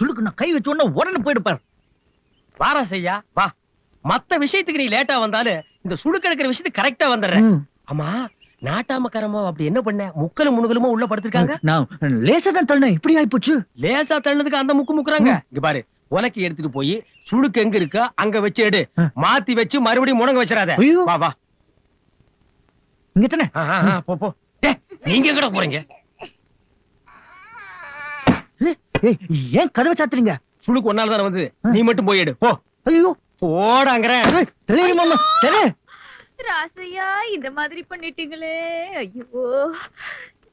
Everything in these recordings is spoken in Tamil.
சுளுக்கு நான் கை வச்ச உடனே உடனே போயிடுப்பார். வாரா செய்யா வா. மத்த விஷயத்துக்கு நீ லேட்டா வந்தாலும் இந்த சுடுக்கு எடுக்கிற விஷயத்துக்கு கரெக்டா வந்துடுறேன் ஆமா நாட்டாமக்காரமா அப்படி என்ன பண்ண? முக்கலும் முணுகலுமா உள்ள படுத்திருக்காங்க? நான் லேசா தான் தள்ளேன் இப்படி ஆயிப்போச்சு. லேசா தள்ளதுக்கு அந்த முக்கு முக்குறாங்க. இங்க பாரு உனக்கு எடுத்துட்டு போய் சுடுக்கு எங்க இருக்கா? அங்க வச்சு எடு. மாத்தி வச்சு மறுபடியும் முடங்க வச்சிடாத. வா வா. இங்க தானே? போ நீங்க எங்கட போறீங்க ஏய், ஏன் கதவை சாத்துறீங்க? சுடுக்கு ஒன்னால தானே வந்தது. நீ மட்டும் போய் எடு. போ. ஐயோ. போடாங்கறேன் தெளி ராசையா இந்த மாதிரி பண்ணிட்டீங்களே. ஐயோ.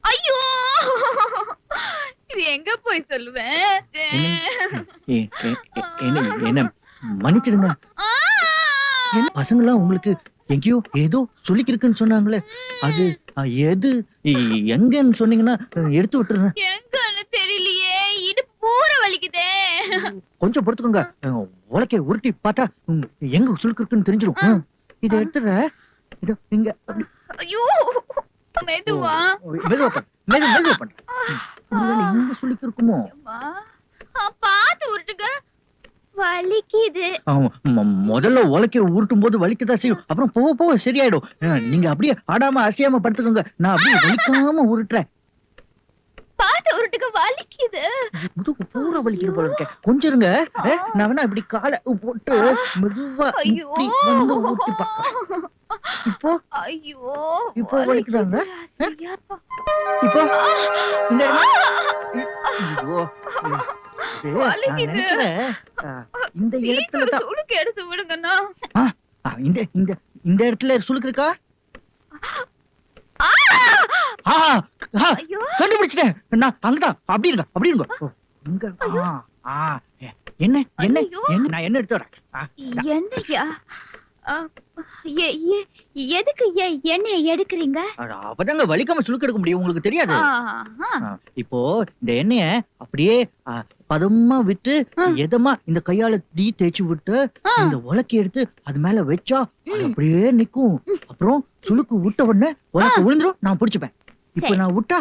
ஐயோ. இது எங்க போய் சொல்லுவேன்? என்ன என்ன? மன்னிச்சிடுங்க! என்ன? பசங்களாம் உங்களுக்கு எங்கேயோ ஏதோ சொல்லிக்கிருக்குன்னு சொன்னாங்களே. அது எது? எங்கன்னு சொன்னீங்கன்னா எடுத்து விட்டுறேன் எங்கன்னு பூர வலிக்குதே கொஞ்சம் பொறுத்துக்கோங்க அ, உலக்கைய உருட்டி பார்த்தா எங்க சுருக்குன்னு தெரிஞ்சிரும். ம், இதை எடுத்துறேன் இதோ இங்க. ஐயோ மெதுவா. மெதுவா பண்ணு. மெது மெதுவா பண்ணு. ஒருவேளை இங்க சுளுக்கு இருக்குமோ? பாத்து உருட்டுங்க. வலிக்குது. முதல்ல உலக்கைய உருட்டும் போது வலிக்கதான் செய்யும். அப்புறம் போக போக சரியாயிடும். நீங்க அப்படியே ஆடாம அசையாம படுத்துக்கோங்க. நான் அப்படியே வலிக்காம உருட்டுறேன். பாத்து உருட்டுங்க வலிக்குது. முதுகு பூரா வலிக்கிற போல இருக்கேன் கொஞ்சம் இருங்க நான் வேணா இப்படி காலை போட்டு மெதுவா ஐயோ. இப்படி வந்து ஊட்டி பார்க்கறேன். இப்போ? ஐயோ இப்போ வலிக்குதாங்க? இப்போ? இந்த ஐயோ, வலிக்குது. இந்த இடத்துல சுளுக்கு எடுத்து விடுங்கண்ணா. இந்த இந்த இந்த இடத்துல சுளுக்கு இருக்கா? கண்டுபிடிச்சிட்டேன். நான் அங்கதான் அப்படி இருங்க அப்படி இருங்க. ஓ, இங்க ஆ, ஆ, எ- என்ன என்ன. என்ன நான் என்ன எடுத்து வரேன்? ஆ, என்னய்யா அ, எ- எ- எதுக்கு எ- எண்ணெயை எடுக்கிறீங்க? அட, அப்பதாங்க வலிக்காம சுளுக்கு எடுக்க முடியும் உங்களுக்கு தெரியாது. இப்போ இந்த எண்ணெய அப்படியே பதமா விட்டு. எதமா இந்த கையால டீ தேய்ச்சி விட்டு. இந்த உலக்கி எடுத்து அது மேல வச்சா. அப்படியே நிக்கும். அப்புறம் சுளுக்கு விட்ட உடனே உலக்க விழுந்துரும் நான் பிடிச்சுப்பேன். இப்ப. நான் விட்டா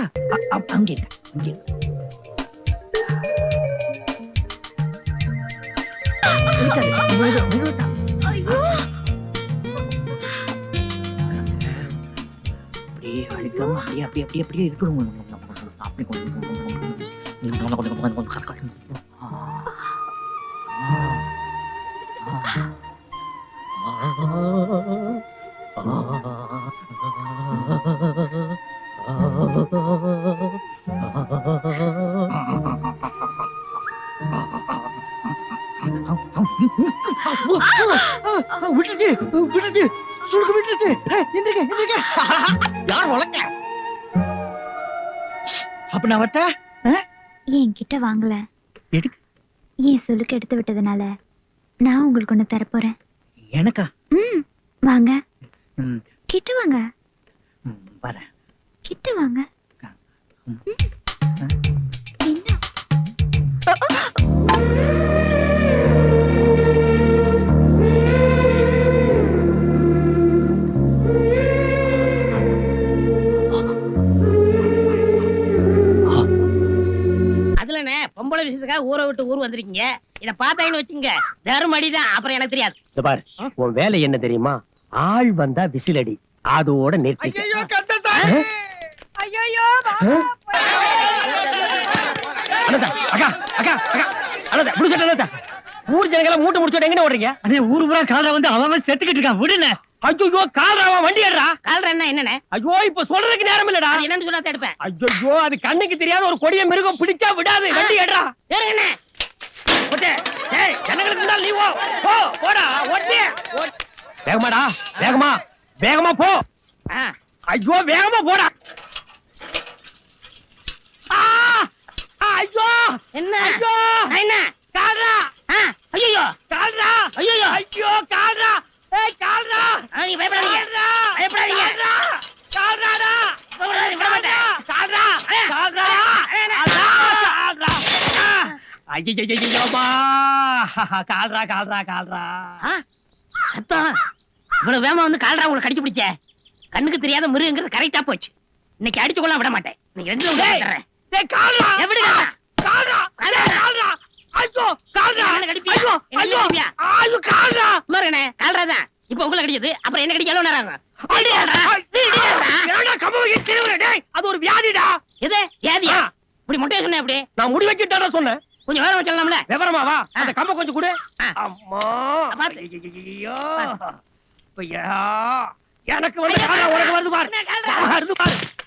அங்கே அங்கே அப்படியே அப்படியே அப்படியே அப்படியே இருக்கணும் அப்படி கொஞ்சம் விட்டுருச்சு விட்டுருச்சு சுருக்கு விட்டுருச்சு ஏய், எந்திரிக்க எந்திரிக்க யார் வளர்க்க அப்ப நான் வட்ட என்கிட்ட வாங்கல? எதுக்கு? ஏன் சொல்லுக்கு எடுத்து விட்டதுனால? நான் உங்களுக்கு ஒண்ணு தரப்போறேன் எனக்கா? ம் வாங்க. கிட்ட வாங்க. வரேன். கிட்ட வாங்க. அதுலண்ணே பொம்பளை விஷயத்துக்காக ஊரை விட்டு ஊர் வந்திருக்கீங்க. இத பார்த்தாங்கன்னு வச்சுங்க தருமடிதான் அப்புறம் எனக்கு தெரியாது. பாரு. உன் வேலை என்ன தெரியுமா? ஆள் வந்தா விசிலடி. அதோட நிறுத்தி ஊர் ஜனங்களை மூட்டை முடிச்சுட்டு எங்க ஓடுறீங்க? அண்ணே ஊரு பூரா காலை வந்து அவன் செத்துக்கிட்டு இருக்கான். விடுன ஐயோ கால்ராவா வண்டி ஏடுறா கால்ற என்ன என்னண்ணே ஐயோ இப்ப சொல்றதுக்கு நேரம் இல்லடா. என்னன்னு சொன்னா எடுப்பேன் ஐயோ அது கண்ணுக்கு தெரியாத ஒரு கொடிய மிருகம் பிடிச்சா விடாது. வண்டி ஏடுறா ஏறுங்கண்ணே ஓட்டே. ஏய் ஜனங்களுக்கு முன்னால நீ போ. போ போடா ஓட்டு. வேகமாடா வேகமா. வேகமா போ. ஆ, ஐயோ வேகமா போடா. ஆ! ஐயோ. என்ன? ஐயோ. என்ன? கால்ரா ஐயோ கால்ரா ஐயோ ஐயோ கால்ரா ஏய் கால்ரா இவ்வளவு வேமா வந்து கால்ரா உங்களை கடிச்சு பிடிச்ச? கண்ணுக்கு தெரியாத முருகங்கிறது கரெக்டா போச்சு. இன்னைக்கு அடிச்சு கொள்ள விட மாட்டேன். நீங்க ரெண்டு கால்ரா! கடிப்பீங்க கால்ரா தான். கால்ரா கால்ரா கடிச்சது அப்புறம் என்ன டேய்? அது ஒரு வியாதிடா எது? ஆ. இப்படி முட்டை சொன்ன அப்படி நான் முடி வச்சுட்டாடா சொன்னேன். கொஞ்சம் வேற சொல்லலாம்ல விவரமா வா. அந்த கம்ப கொஞ்சம் கொடு. அம்மா. ஐயா. எனக்கு வந்து உனக்கு வருது பாரு. வருது பாரு.